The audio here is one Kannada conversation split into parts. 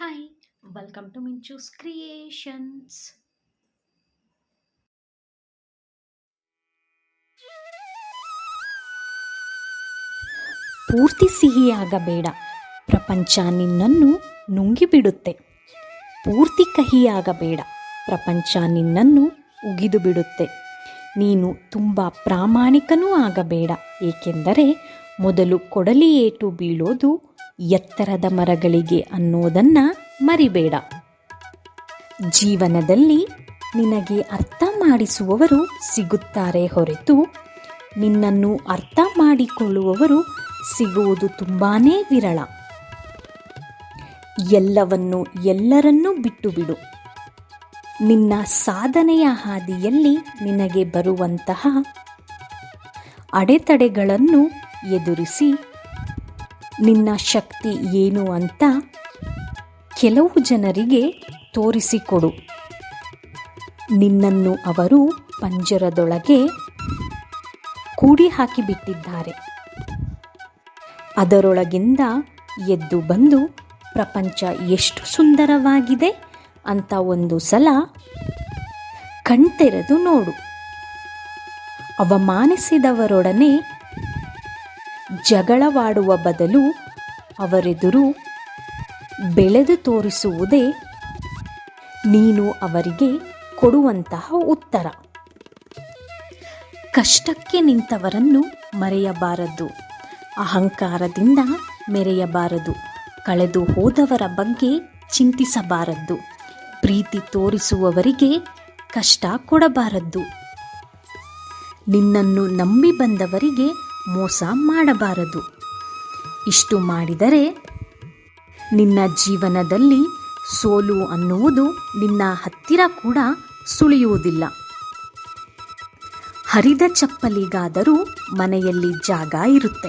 Hi welcome to Minchoos creations ಪೂರ್ತಿ ಸಿಹಿಯಾಗಬೇಡ ಪ್ರಪಂಚ ನಿನ್ನನ್ನು ನುಂಗಿಬಿಡುತ್ತೆ. ಪೂರ್ತಿ ಕಹಿಯಾಗಬೇಡ ಪ್ರಪಂಚ ನಿನ್ನನ್ನು ಉಗಿದು ಬಿಡುತ್ತೆ ನೀನು ತುಂಬ ಪ್ರಾಮಾಣಿಕನೂ ಆಗಬೇಡ. ಏಕೆಂದರೆ ಮೊದಲು ಕೊಡಲಿ ಏಟು ಬೀಳೋದು ಎತ್ತರದ ಮರಗಳಿಗೆ ಅನ್ನೋದನ್ನು ಮರಿಬೇಡ. ಜೀವನದಲ್ಲಿ ನಿನಗೆ ಅರ್ಥ ಮಾಡಿಸುವವರು ಸಿಗುತ್ತಾರೆ ಹೊರತು ನಿನ್ನನ್ನು ಅರ್ಥ ಮಾಡಿಕೊಳ್ಳುವವರು ಸಿಗುವುದು ತುಂಬಾ ವಿರಳ. ಎಲ್ಲವನ್ನು ಎಲ್ಲರನ್ನೂ ಬಿಟ್ಟು ಬಿಡು ನಿನ್ನ ಸಾಧನೆಯ ಹಾದಿಯಲ್ಲಿ ನಿನಗೆ ಬರುವಂತಹ ಅಡೆತಡೆಗಳನ್ನು ಎದುರಿಸಿ ನಿನ್ನ ಶಕ್ತಿ ಏನು ಅಂತ ಕೆಲವು ಜನರಿಗೆ ತೋರಿಸಿಕೊಡು. ನಿನ್ನನ್ನು ಅವರು ಪಂಜರದೊಳಗೆ ಕೂಡಿ ಹಾಕಿಬಿಟ್ಟಿದ್ದಾರೆ ಅದರೊಳಗಿಂದ ಎದ್ದು ಬಂದು, ಪ್ರಪಂಚ ಎಷ್ಟು ಸುಂದರವಾಗಿದೆ ಅಂತ ಒಂದು ಸಲ ಕಣ್ತೆರೆದು ನೋಡು. ಅವಮಾನಿಸಿದವರೊಡನೆ ಜಗಳವಾಡುವ ಬದಲು ಅವರೆದುರು ಬೆಳೆದು ತೋರಿಸುವುದೇ ನೀನು ಅವರಿಗೆ ಕೊಡುವಂತಹ ಉತ್ತರ. ಕಷ್ಟಕ್ಕೆ ನಿಂತವರನ್ನು ಮರೆಯಬಾರದು, ಅಹಂಕಾರದಿಂದ ಮೆರೆಯಬಾರದು, ಕಳೆದು ಹೋದವರ ಬಗ್ಗೆ ಚಿಂತಿಸಬಾರದು, ಪ್ರೀತಿ ತೋರಿಸುವವರಿಗೆ ಕಷ್ಟ ಕೊಡಬಾರದು. ನಿನ್ನನ್ನು ನಂಬಿ ಬಂದವರಿಗೆ ಮೋಸ ಮಾಡಬಾರದು. ಇಷ್ಟು ಮಾಡಿದರೆ ನಿನ್ನ ಜೀವನದಲ್ಲಿ ಸೋಲು ಅನ್ನುವುದು ನಿನ್ನ ಹತ್ತಿರ ಕೂಡ ಸುಳಿಯುವುದಿಲ್ಲ. ಹರಿದ ಚಪ್ಪಲಿಗಾದರೂ ಮನೆಯಲ್ಲಿ ಜಾಗ ಇರುತ್ತೆ.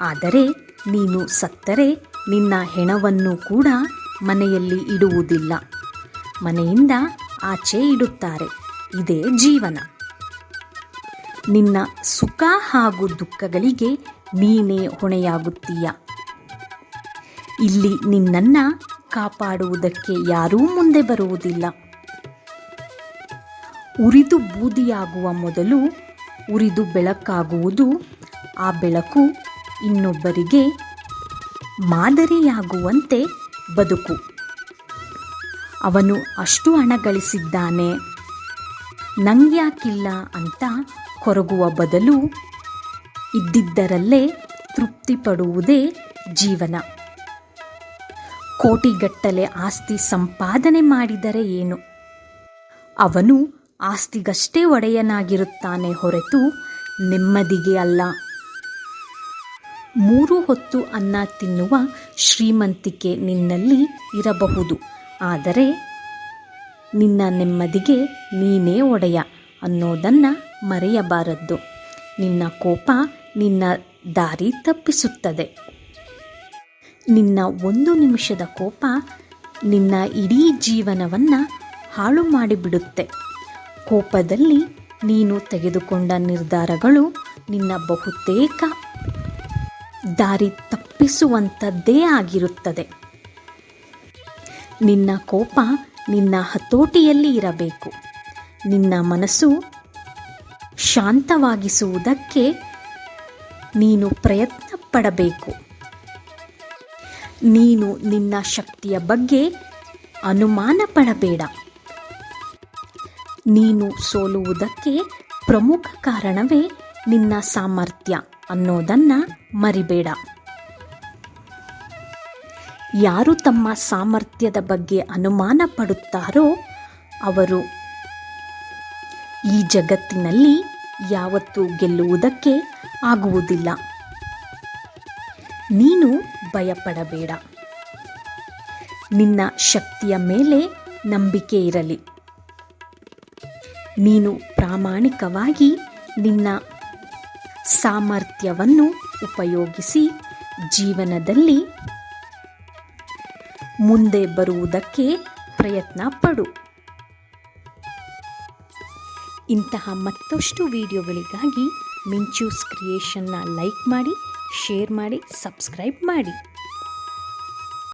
ಆದರೆ ನೀನು ಸತ್ತರೆ ನಿನ್ನ ಹೆಣವನ್ನು ಕೂಡ ಮನೆಯಲ್ಲಿ ಇಡುವುದಿಲ್ಲ. ಮನೆಯಿಂದ ಆಚೆ ಇಡುತ್ತಾರೆ. ಇದೇ ಜೀವನ. ನಿನ್ನ ಸುಖ ಹಾಗೂ ದುಃಖಗಳಿಗೆ ನೀನೇ ಹೊಣೆಯಾಗುತ್ತೀಯ. ಇಲ್ಲಿ ನಿನ್ನನ್ನ ಕಾಪಾಡುವುದಕ್ಕೆ ಯಾರೂ ಮುಂದೆ ಬರುವುದಿಲ್ಲ. ಉರಿದು ಬೂದಿಯಾಗುವ ಮೊದಲು ಉರಿದು ಬೆಳಕಾಗುವುದು, ಆ ಬೆಳಕು ಇನ್ನೊಬ್ಬರಿಗೆ ಮಾದರಿಯಾಗುವಂತೆ ಬದುಕು. ಅವನು ಅಷ್ಟು ಹಣ ಗಳಿಸಿದ್ದಾನೆ. ನಂಗ್ಯಾಕಿಲ್ಲ ಅಂತ ಕೊರಗುವ ಬದಲು ಇದ್ದಿದ್ದರಲ್ಲೇ ತೃಪ್ತಿ ಪಡುವುದೇ ಜೀವನ. ಕೋಟಿಗಟ್ಟಲೆ ಆಸ್ತಿ ಸಂಪಾದನೆ ಮಾಡಿದರೆ ಏನು? ಅವನು ಆಸ್ತಿಗಷ್ಟೇ ಒಡೆಯನಾಗಿರುತ್ತಾನೆ ಹೊರತು ನೆಮ್ಮದಿಗೆ ಅಲ್ಲ. ಮೂರು ಹೊತ್ತು ಅನ್ನ ತಿನ್ನುವ ಶ್ರೀಮಂತಿಕೆ ನಿನ್ನಲ್ಲಿ ಇರಬಹುದು, ಆದರೆ ನಿನ್ನ ನೆಮ್ಮದಿಗೆ ನೀನೇ ಒಡೆಯ ಅನ್ನೋದನ್ನು ಮರೆಯಬಾರದ್ದು. ನಿನ್ನ ಕೋಪ ನಿನ್ನ ದಾರಿ ತಪ್ಪಿಸುತ್ತದೆ. ನಿನ್ನ ಒಂದು ನಿಮಿಷದ ಕೋಪ ನಿನ್ನ ಇಡೀ ಜೀವನವನ್ನು ಹಾಳು ಮಾಡಿಬಿಡುತ್ತೆ. ಕೋಪದಲ್ಲಿ ನೀನು ತೆಗೆದುಕೊಂಡ ನಿರ್ಧಾರಗಳು ನಿನ್ನ ಬಹುತೇಕ ದಾರಿ ತಪ್ಪಿಸುವಂಥದ್ದೇ ಆಗಿರುತ್ತದೆ. ನಿನ್ನ ಕೋಪ ನಿನ್ನ ಹತೋಟಿಯಲ್ಲಿ ಇರಬೇಕು. ನಿನ್ನ ಮನಸ್ಸು ಶಾಂತವಾಗಿಸುವುದಕ್ಕೆ ನೀನು ಪ್ರಯತ್ನ ಪಡಬೇಕು ನೀನು ನಿನ್ನ ಶಕ್ತಿಯ ಬಗ್ಗೆ ಅನುಮಾನ ಪಡಬೇಡ ನೀನು ಸೋಲುವುದಕ್ಕೆ ಪ್ರಮುಖ ಕಾರಣವೇ ನಿನ್ನ ಸಾಮರ್ಥ್ಯ ಅನ್ನೋದನ್ನು ಮರಿಬೇಡ. ಯಾರು ತಮ್ಮ ಸಾಮರ್ಥ್ಯದ ಬಗ್ಗೆ ಅನುಮಾನ ಪಡುತ್ತಾರೋ ಅವರು. ಈ ಜಗತ್ತಿನಲ್ಲಿ ಯಾವತ್ತೂ ಗೆಲ್ಲುವುದಕ್ಕೆ ಆಗುವುದಿಲ್ಲ. ನೀನು ಭಯಪಡಬೇಡ. ನಿನ್ನ ಶಕ್ತಿಯ ಮೇಲೆ ನಂಬಿಕೆ ಇರಲಿ. ನೀನು ಪ್ರಾಮಾಣಿಕವಾಗಿ ನಿನ್ನ ಸಾಮರ್ಥ್ಯವನ್ನು ಉಪಯೋಗಿಸಿ ಜೀವನದಲ್ಲಿ ಮುಂದೆ ಬರುವುದಕ್ಕೆ ಪ್ರಯತ್ನ ಪಡು. ಇಂತಹ ಮತ್ತಷ್ಟು ವಿಡಿಯೋಗಳಿಗಾಗಿ ಮಿಂಚೂಸ್ ಕ್ರಿಯೇಷನ್ನ ಲೈಕ್ ಮಾಡಿ, ಶೇರ್ ಮಾಡಿ, ಸಬ್ಸ್ಕ್ರೈಬ್ ಮಾಡಿ.